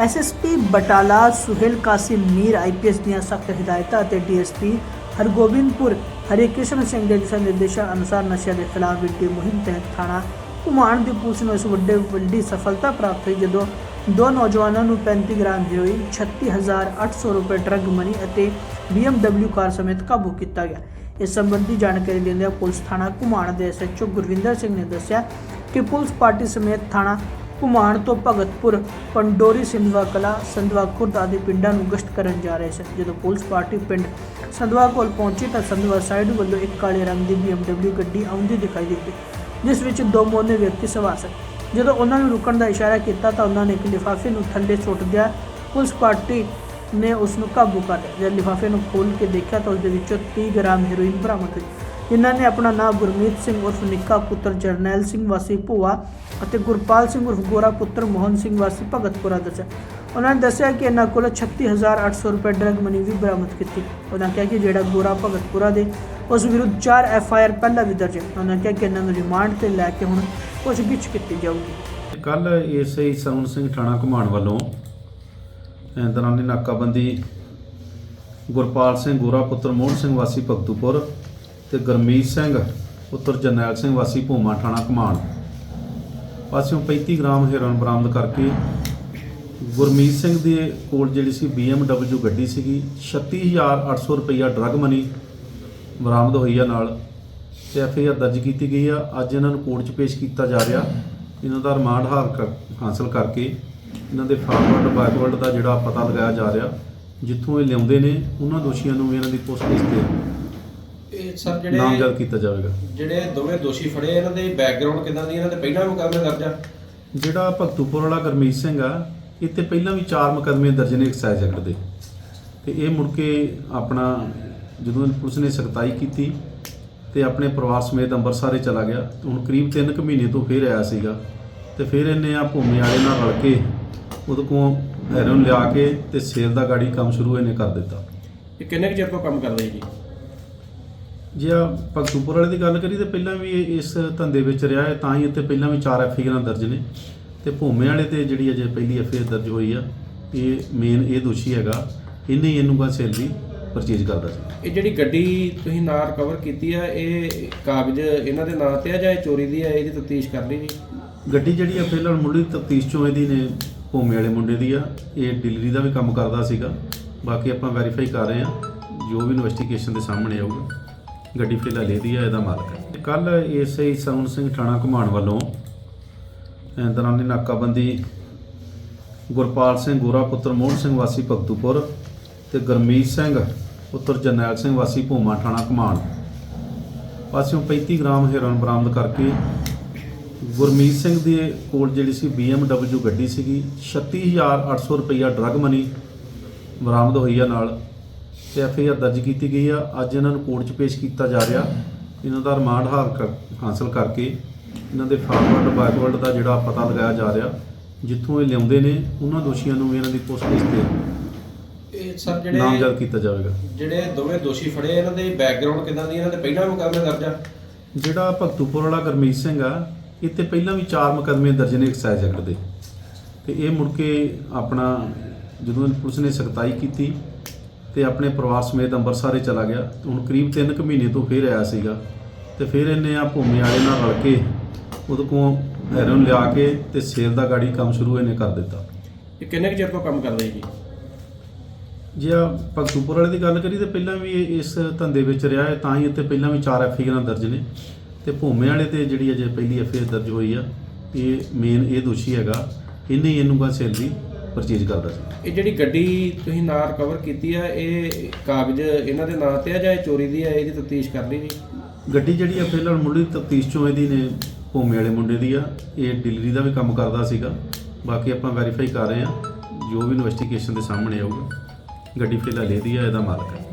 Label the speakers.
Speaker 1: SSP Batala Suhel Qasim Mir IPS ਦੀਆਂ ਸਖਤ ਹਦਾਇਤਾਂ ਅਤੇ ਡੀਐਸਪੀ ਹਰਗੋਬਿੰਦਪੁਰ ਹਰਿਕ੍ਰਿਸ਼ਨ ਸਿੰਘ ਦੇ ਦਿਸ਼ਾ ਨਿਰਦੇਸ਼ਾਂ ਅਨੁਸਾਰ ਨਸ਼ਿਆਂ ਦੇ ਖਿਲਾਫ ਵਿੱਢੀ ਮੁਹਿੰਮ ਤਹਿਤ ਥਾਣਾ ਘੁਮਾਣ ਦੀ ਪੁਲਿਸ ਨੂੰ ਇਸ ਵੱਡੇ ਵੱਡੀ ਸਫਲਤਾ ਪ੍ਰਾਪਤ ਹੋਈ ਜਦੋਂ ਦੋ ਨੌਜਵਾਨਾਂ ਨੂੰ 35 ਗ੍ਰਾਮ ਹੈਰੋਇਨ 36800 ਰੁਪਏ ਡਰੱਗ ਮਨੀ ਅਤੇ BMW ਕਾਰ ਸਮੇਤ ਕਾਬੂ ਕੀਤਾ ਗਿਆ। ਇਸ ਸੰਬੰਧੀ ਜਾਣਕਾਰੀ ਦਿੰਦਿਆਂ ਪੁਲਿਸ ਥਾਣਾ ਘੁਮਾਣ ਦੇ ਐਸਐਚਓ ਗੁਰਵਿੰਦਰ ਸਿੰਘ ਨੇ ਦੱਸਿਆ ਕਿ ਪੁਲਿਸ ਪਾਰਟੀ ਸਮੇਤ ਥਾਣਾ ਘੁਮਾਣ ਤੋਂ ਭਗਤਪੁਰ ਪੰਡੋਰੀ ਸਿੰਧਵਾ ਕਲਾ ਸੰਧਵਾ ਖੁਰਦ ਆਦਿ ਪਿੰਡਾਂ ਨੂੰ ਗਸ਼ਤ ਕਰਨ ਜਾ ਰਹੇ ਸਨ। ਜਦੋਂ ਪੁਲਿਸ ਪਾਰਟੀ ਪਿੰਡ ਸੰਧਵਾ ਕੋਲ ਪਹੁੰਚੀ ਤਾਂ ਸੰਧਵਾ ਸਾਈਡ ਵੱਲੋਂ ਇੱਕ ਕਾਲੇ ਰੰਗ ਦੀ BMW ਗੱਡੀ ਆਉਂਦੀ ਦਿਖਾਈ ਦਿੱਤੀ, ਜਿਸ ਵਿੱਚ ਦੋ ਮੋਨੇ ਵਿਅਕਤੀ ਸਵਾਰ ਸਨ। ਜਦੋਂ ਉਹਨਾਂ ਨੂੰ ਰੁਕਣ ਦਾ ਇਸ਼ਾਰਾ ਕੀਤਾ ਤਾਂ ਉਹਨਾਂ ਨੇ ਇੱਕ ਲਿਫਾਫੇ ਨੂੰ ਥੱਲੇ ਸੁੱਟ ਦਿਆ। ਪੁਲਿਸ ਪਾਰਟੀ ਨੇ ਉਸ ਨੂੰ ਕਾਬੂ ਕਰ ਲਿਆ। ਜਦ ਲਿਫਾਫੇ ਨੂੰ ਖੋਲ੍ਹ ਕੇ ਦੇਖਿਆ ਤਾਂ ਉਸ ਦੇ ਵਿੱਚੋਂ 30 ਗ੍ਰਾਮ ਹੈਰੋਇਨ ਬਰਾਮਦ ਹੋਈ। ਇਹਨਾਂ ਨੇ ਆਪਣਾ ਨਾਮ ਗੁਰਮੀਤ ਸਿੰਘ ਉਰਫ ਨਿੱਕਾ ਪੁੱਤਰ ਜਰਨੈਲ ਸਿੰਘ ਵਾਸੀ ਭੂਆ ਅਤੇ ਗੁਰਪਾਲ ਸਿੰਘ ਉਰਫ ਗੋਰਾ ਪੁੱਤਰ ਮੋਹਨ ਸਿੰਘ ਵਾਸੀ ਭਗਤਪੁਰਾ ਦੱਸਿਆ। ਉਹਨਾਂ ਨੇ ਦੱਸਿਆ ਕਿ ਇਹਨਾਂ ਕੋਲ 36800 ਰੁਪਏ ਡਰਗ ਮਨੀ ਵੀ ਬਰਾਮਦ ਕੀਤੀ। ਉਹਨਾਂ ਕਿਹਾ ਕਿ ਜਿਹੜਾ ਗੋਰਾ ਭਗਤਪੁਰਾ ਦੇ, ਉਸ ਵਿਰੁੱਧ 4 ਐਫ ਆਈ ਆਰ ਪਹਿਲਾਂ ਵੀ ਦਰਜ ਹੈ। ਉਹਨਾਂ ਕਿਹਾ ਕਿ ਇਹਨਾਂ ਨੂੰ ਰਿਮਾਂਡ ਤੇ ਲੈ ਕੇ ਹੁਣ ਪੁੱਛਗਿੱਛ ਕੀਤੀ ਜਾਊਗੀ।
Speaker 2: ਕੱਲ ਏਐਸਆਈ ਸੌਣ ਸਿੰਘ ਥਾਣਾ ਘੁਮਾਣ ਵੱਲੋਂ ਦੌਰਾਨੇ ਨਾਕਾਬੰਦੀ ਗੁਰਪਾਲ ਸਿੰਘ ਗੋਰਾ ਪੁੱਤਰ ਮੋਹਨ ਸਿੰਘ ਵਾਸੀ ਭਗਤੂਪੁਰ ਤੇ ਗਰਮੀਤ ਸਿੰਘ, ਪੁੱਤਰ ਜਰਨੈਲ ਸਿੰਘ, ਵਾਸੀ ਭੂਮਾ ਥਾਣਾ ਘੁਮਾਣ। ਪਾਸਿਓਂ 35 ਗ੍ਰਾਮ ਹੈਰੋਇਨ ਬਰਾਮਦ ਕਰਕੇ ਗੁਰਮੀਤ ਸਿੰਘ ਦੇ ਕੋਲ ਜਿਹੜੀ ਸੀ BMW ਗੱਡੀ ਸੀਗੀ 36800 ਰੁਪਈਆ ਡਰੱਗ ਮਨੀ ਬਰਾਮਦ ਹੋਈ ਆ ਨਾਲ ਤੇ ਐਫਆਈਆਰ ਦਰਜ ਕੀਤੀ ਗਈ ਆ। ਅੱਜ ਇਹਨਾਂ ਨੂੰ ਕੋਰਟ 'ਚ ਪੇਸ਼ ਕੀਤਾ ਜਾ ਰਿਹਾ। ਇਹਨਾਂ ਦਾ ਰਿਮਾਂਡ ਹਾਰ ਕਰ- ਹਾਸਲ ਕਰਕੇ ਇਹਨਾਂ ਦੇ ਫਾਰਵਰਡ ਬੈਕਵਰਡ ਦਾ ਜਿਹੜਾ ਪਤਾ ਲਗਾਇਆ ਜਾ ਰਿਹਾ, ਜਿੱਥੋਂ ਇਹ ਲਿਆਉਂਦੇ ਨੇ, ਉਹਨਾਂ ਦੋਸ਼ੀਆਂ ਨੂੰ ਵੀ ਇਹਨਾਂ ਦੀ ਪੁੱਛਗਿੱਛ ਤੇ
Speaker 3: ਇਹ ਸਰ
Speaker 2: ਨਾਮਜ਼ਦ
Speaker 3: ਜਿਹੜੇ
Speaker 2: ਕੀਤਾ ਜਾਵੇਗਾ।
Speaker 3: ਜਿਹੜੇ ਦੋਵੇਂ ਦੋਸ਼ੀ ਫੜੇ ਇਹਨਾਂ ਦੇ ਬੈਕਗ੍ਰਾਉਂਡ ਕਿਦਾਂ ਦੀ ਇਹਨਾਂ ਦੇ ਪਹਿਲਾਂ ਮੁਕੱਦਮੇ ਦਰਜ ਆ?
Speaker 2: ਜਿਹੜਾ ਭਗਤੂਪੁਰ ਵਾਲਾ ਗਰਮੀਤ ਸਿੰਘ ਆ ਤੇ ਪਹਿਲਾਂ ਵੀ ਚਾਰ ਮੁਕੱਦਮੇ ਦਰਜ ਨੇ ਐਕਸਾਈਜ਼ ਐਕਟ ਦੇ। ਤੇ ਇਹ ਮੁੜ ਕੇ ਆਪਣਾ ਜਦੋਂ ਪੁਲਿਸ ਨੇ ਸਖਤਾਈ ਕੀਤੀ ਤੇ ਆਪਣੇ ਪਰਿਵਾਰ ਸਮੇਤ ਅੰਮ੍ਰਿਤਸਰ ਚਲਾ ਗਿਆ ਤੇ ਹੁਣ ਕਰੀਬ 3 ਕੁ ਮਹੀਨੇ ਤੋਂ ਫੇਰ ਆਇਆ ਸੀਗਾ। ਤੇ ਫਿਰ ਇਹਨੇ ਆ ਭੂਮੀ ਵਾਲੇ ਨਾਲ ਰਲ ਕੇ ਉਹਦੇ ਕੋਲ ਹੈਰੋਨ ਲਿਆ ਕੇ ਤੇ ਸੇਲ ਦਾ ਗਾੜੀ ਕੰਮ ਸ਼ੁਰੂ ਇਹਨੇ ਕਰ ਦਿੱਤਾ।
Speaker 3: ਇਹ ਕਿੰਨੇ ਕੁ ਚਿਰ ਤੋਂ ਕੰਮ ਕਰਦੇ ਜੀ?
Speaker 2: ਜੇ ਆ ਭਗਤੂਪੁਰ ਵਾਲੇ ਦੀ ਗੱਲ ਕਰੀ ਤੇ ਪਹਿਲਾਂ ਵੀ ਇਹ ਇਸ ਧੰਦੇ ਵਿੱਚ ਰਿਹਾ ਹੈ ਤਾਂ ਹੀ ਇੱਥੇ ਪਹਿਲਾਂ ਵੀ ਚਾਰ ਐਫਆਈਆਰਾਂ ਦਰਜ ਨੇ। ਤੇ ਭੂਮੇ ਵਾਲੇ ਤੇ ਜਿਹੜੀ ਅਜੇ ਪਹਿਲੀ ਐਫਆਈਆਰ ਦਰਜ ਹੋਈ ਆ ਇਹ ਮੇਨ ਇਹ ਦੋਸ਼ੀ ਹੈਗਾ ਇਹਨੇ ਹੀ ਇਹਨੂੰ ਗਾ ਸੇਲ ਦੀ ਪਰਚੇਜ ਕਰਦਾ ਸੀ।
Speaker 3: ਇਹ ਜਿਹੜੀ ਗੱਡੀ ਤੁਸੀਂ ਨਾਲ ਰਿਕਵਰ ਕੀਤੀ ਆ ਇਹ ਕਾਗਜ਼ ਇਹਨਾਂ ਦੇ ਨਾਂ ਤੇ ਆ ਜਾਂ ਇਹ ਚੋਰੀ ਦੀ ਆ ਇਹਦੀ ਤਫਤੀਸ਼ ਕਰ ਲਈ ਜੀ
Speaker 2: ਗੱਡੀ ਜਿਹੜੀ ਆ ਫਿਲਹਾਲ ਮੁੱਢਲੀ ਤਫਤੀਸ਼ ਚੋਂ ਇਹਦੀ ਨੇ ਭੂਮੇ ਵਾਲੇ ਮੁੰਡੇ ਦੀ ਆ ਇਹ ਡਿਲੀਵਰੀ ਦਾ ਵੀ ਕੰਮ ਕਰਦਾ ਸੀਗਾ। ਬਾਕੀ ਆਪਾਂ ਵੈਰੀਫਾਈ ਕਰ ਰਹੇ ਆ ਜੋ ਵੀ ਇਨਵੈਸਟੀਗੇਸ਼ਨ ਦੇ ਸਾਹਮਣੇ ਆਊਗਾ। ਗੱਡੀ ਫਿਲਹਾਲ ਇਹਦੀ ਹੈ ਇਹਦਾ ਮਾਲਕ ਹੈ। ਕੱਲ ਏਐਸਆਈ ਸੌਣ ਸਿੰਘ ਥਾਣਾ ਘੁਮਾਣ ਵੱਲੋਂ, ਅਹ ਦੌਰਾਨੇ ਨਾਕਾਬੰਦੀ ਗੁਰਪਾਲ ਸਿੰਘ ਗੋਰਾ, ਪੁੱਤਰ ਮੋਹਨ ਸਿੰਘ ਵਾਸੀ ਭਗਤੂਪੁਰ ਤੇ ਗਰਮੀਤ ਸਿੰਘ, ਪੁੱਤਰ ਜਰਨੈਲ ਸਿੰਘ ਵਾਸੀ ਭੂਮਾ ਥਾਣਾ ਘੁਮਾਣ। ਪਾਸਿਓਂ 35 ਗ੍ਰਾਮ ਹੈਰੋਇਨ ਬਰਾਮਦ ਕਰਕੇ ਗੁਰਮੀਤ ਸਿੰਘ ਦੇ ਕੋਲ ਜਿਹੜੀ ਸੀ BMW ਗੱਡੀ ਸੀਗੀ 36800 ਰੁਪਈਆ ਡਰੱਗ ਮਨੀ ਬਰਾਮਦ ਹੋਈ ਆ ਨਾਲ। ਤੇ ਐਫਆਈਆਰ ਦਰਜ ਕੀਤੀ ਗਈ ਆ। ਅੱਜ ਇਹਨਾਂ ਨੂੰ ਕੋਰਟ 'ਚ ਪੇਸ਼ ਕੀਤਾ ਜਾ ਰਿਹਾ। ਇਹਨਾਂ ਦਾ ਰਿਮਾਂਡ ਹਾਰ ਹਾਸਲ ਕਰਕੇ ਇਹਨਾਂ ਦੇ ਫਾਰਵਰਡ ਬੈਕਵਰਡ ਦਾ ਜਿਹੜਾ ਪਤਾ ਲਗਾਇਆ ਜਾ ਰਿਹਾ ਜਿੱਥੋਂ ਇਹ ਲਿਆਉਂਦੇ ਨੇ ਉਹਨਾਂ ਦੋਸ਼ੀਆਂ ਨੂੰ ਵੀ ਇਹਨਾਂ ਦੀ ਪੁੱਛਗਿੱਛ ਤੇ
Speaker 3: ਇਹ ਸਰ
Speaker 2: ਨਾਮਜ਼ਦ ਕੀਤਾ ਜਾਵੇਗਾ।
Speaker 3: ਜਿਹੜੇ ਦੋਵੇਂ ਦੋਸ਼ੀ ਫੜੇ ਇਹਨਾਂ ਦੇ ਬੈਕਗ੍ਰਾਉਂਡ ਕਿਦਾਂ ਦੀ ਇਹਨਾਂ ਦੇ ਪਹਿਲਾਂ ਮੁਕੱਦਮੇ ਦਰਜ
Speaker 2: ਜਿਹੜਾ ਭਗਤੂਪੁਰ ਵਾਲਾ ਗਰਮੀਤ ਸਿੰਘ ਆ ਤੇ ਪਹਿਲਾਂ ਵੀ ਚਾਰ ਮੁਕੱਦਮੇ ਦਰਜ ਨੇ ਐਕਸਾਈਜ਼ ਐਕਟ ਦੇ। ਤੇ ਇਹ ਮੁੜ ਕੇ ਆਪਣਾ ਜਦੋਂ ਪੁਲਿਸ ਨੇ ਸਖਤਾਈ ਕੀਤੀ ਤੇ ਆਪਣੇ ਪਰਿਵਾਰ ਸਮੇਤ ਅੰਮ੍ਰਿਤਸਰ ਹੀ ਚਲਾ ਗਿਆ। ਹੁਣ ਕਰੀਬ 3 ਕੁ ਮਹੀਨੇ ਤੋਂ ਫੇਰ ਆਇਆ ਸੀਗਾ ਤੇ ਫਿਰ ਇਹਨੇ ਆ ਭੂਮੀ ਵਾਲੇ ਨਾਲ ਰਲ ਕੇ ਉਹਦੇ ਕੋਲ ਹੈਰੋਨ ਲਿਆ ਕੇ ਤੇ ਸੇਲ ਦਾ ਗਾੜੀ ਕੰਮ ਸ਼ੁਰੂ ਇਹਨੇ ਕਰ ਦਿੱਤਾ।
Speaker 3: ਇਹ ਕਿੰਨੇ ਕੁ ਚਿਰ ਤੋਂ ਕੰਮ ਕਰਦੇ ਜੀ
Speaker 2: ਜੇ ਆ ਭਗਤੂਪੁਰ ਵਾਲੇ ਦੀ ਗੱਲ ਕਰੀ ਤੇ ਪਹਿਲਾਂ ਵੀ ਇਹ ਇਸ ਧੰਦੇ ਵਿੱਚ ਰਿਹਾ ਹੈ ਤਾਂ ਹੀ ਇੱਥੇ ਪਹਿਲਾਂ ਵੀ ਚਾਰ ਐਫਆਈਆਰਾਂ ਦਰਜ ਨੇ। ਤੇ ਭੂਮੇ ਵਾਲੇ ਤੇ ਜਿਹੜੀ ਅਜੇ ਪਹਿਲੀ ਐਫਆਈਆਰ ਦਰਜ ਹੋਈ ਆ ਇਹ ਮੇਨ ਇਹ ਦੋਸ਼ੀ ਹੈਗਾ ਇਹਨੇ ਇਹਨੂੰ ਗਾ ਸੇਲ ਦੀ ਪਰਚੇਜ ਕਰਦਾ ਸੀ।
Speaker 3: ਇਹ ਜਿਹੜੀ ਗੱਡੀ ਤੁਸੀਂ ਨਾਲ ਰਿਕਵਰ ਕੀਤੀ ਆ ਇਹ ਕਾਗਜ਼ ਇਹਨਾਂ ਦੇ ਨਾਂ ਤੇ ਆ ਜਾਂ ਇਹ ਚੋਰੀ ਦੀ ਆ ਇਹਦੀ ਤਫਤੀਸ਼ ਕਰ ਲਈ ਜੀ
Speaker 2: ਗੱਡੀ ਜਿਹੜੀ ਆ ਫਿਲਹਾਲ ਮੁੱਢਲੀ ਤਫਤੀਸ਼ ਚੋਂ ਇਹਦੀ ਨੇ ਭੂਮੇ ਵਾਲੇ ਮੁੰਡੇ ਦੀ ਆ। ਇਹ ਡਿਲੀਵਰੀ ਦਾ ਵੀ ਕੰਮ ਕਰਦਾ ਸੀਗਾ। ਬਾਕੀ ਆਪਾਂ ਵੈਰੀਫਾਈ ਕਰ ਰਹੇ ਆ ਜੋ ਵੀ ਇਨਵੈਸਟੀਗੇਸ਼ਨ ਦੇ ਸਾਹਮਣੇ ਆਊਗਾ ਗੱਡੀ ਫਿਲਹਾਲ ਇਹਦੀ ਆ ਇਹਦਾ ਮਾਲਕ ਹੈ